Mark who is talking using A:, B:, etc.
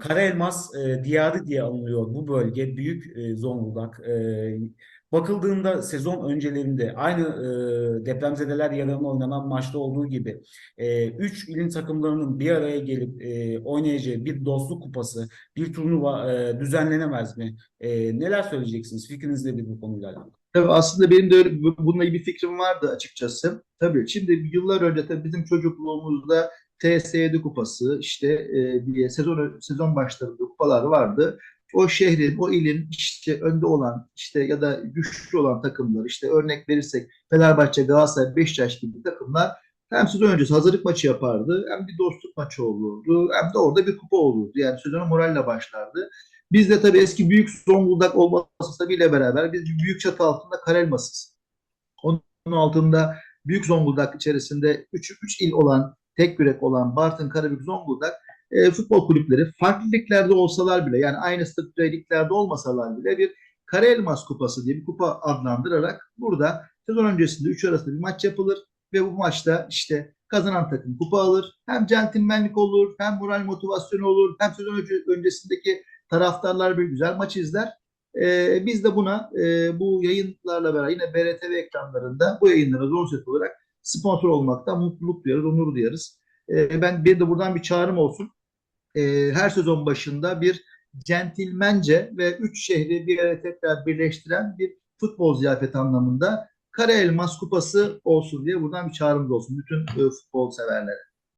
A: Kara Elmas e, diyarı diye anılıyor bu bölge. Büyük e, Zonguldak. E, bakıldığında sezon öncelerinde aynı e, depremzedeler yararına oynanan maçta olduğu gibi e, üç ilin takımlarının bir araya gelip e, oynayacağı bir dostluk kupası, bir turnuva e, düzenlenemez mi? E, neler söyleyeceksiniz? Fikriniz nedir bu konuyla alakalı?
B: Tabii aslında benim de öyle, bu- bununla ilgili bir fikrim vardı açıkçası. Tabii şimdi yıllar önce tabii bizim çocukluğumuzda TS7 kupası işte e, diye sezon sezon başlarında kupalar vardı. O şehrin, o ilin işte önde olan işte ya da güçlü olan takımlar işte örnek verirsek Fenerbahçe, Galatasaray, Beşiktaş gibi takımlar hem sezon öncesi hazırlık maçı yapardı hem bir dostluk maçı olurdu hem de orada bir kupa olurdu. Yani sezona moralle başlardı. Biz de tabii eski büyük Zonguldak olması bile beraber biz büyük çatı altında Karelmasız. Onun altında büyük Zonguldak içerisinde 3 3 il olan, tek yürek olan Bartın, Karabük, Zonguldak e, futbol kulüpleri farklı liglerde olsalar bile yani aynı statüde olmasalar bile bir Karelmas Kupası diye bir kupa adlandırarak burada sezon öncesinde 3 arasında bir maç yapılır ve bu maçta işte kazanan takım kupa alır. Hem centilmenlik olur, hem moral motivasyonu olur, hem sezon önce- öncesindeki taraftarlar bir güzel maç izler. Ee, biz de buna e, bu yayınlarla beraber yine BRTV ekranlarında bu yayınlara zor set olarak sponsor olmaktan mutluluk duyarız, onur duyarız. Ee, ben bir de buradan bir çağrım olsun. Ee, her sezon başında bir centilmence ve üç şehri bir araya tekrar birleştiren bir futbol ziyafeti anlamında Kara Elmas Kupası olsun diye buradan bir çağrımız olsun bütün e, futbol severlere.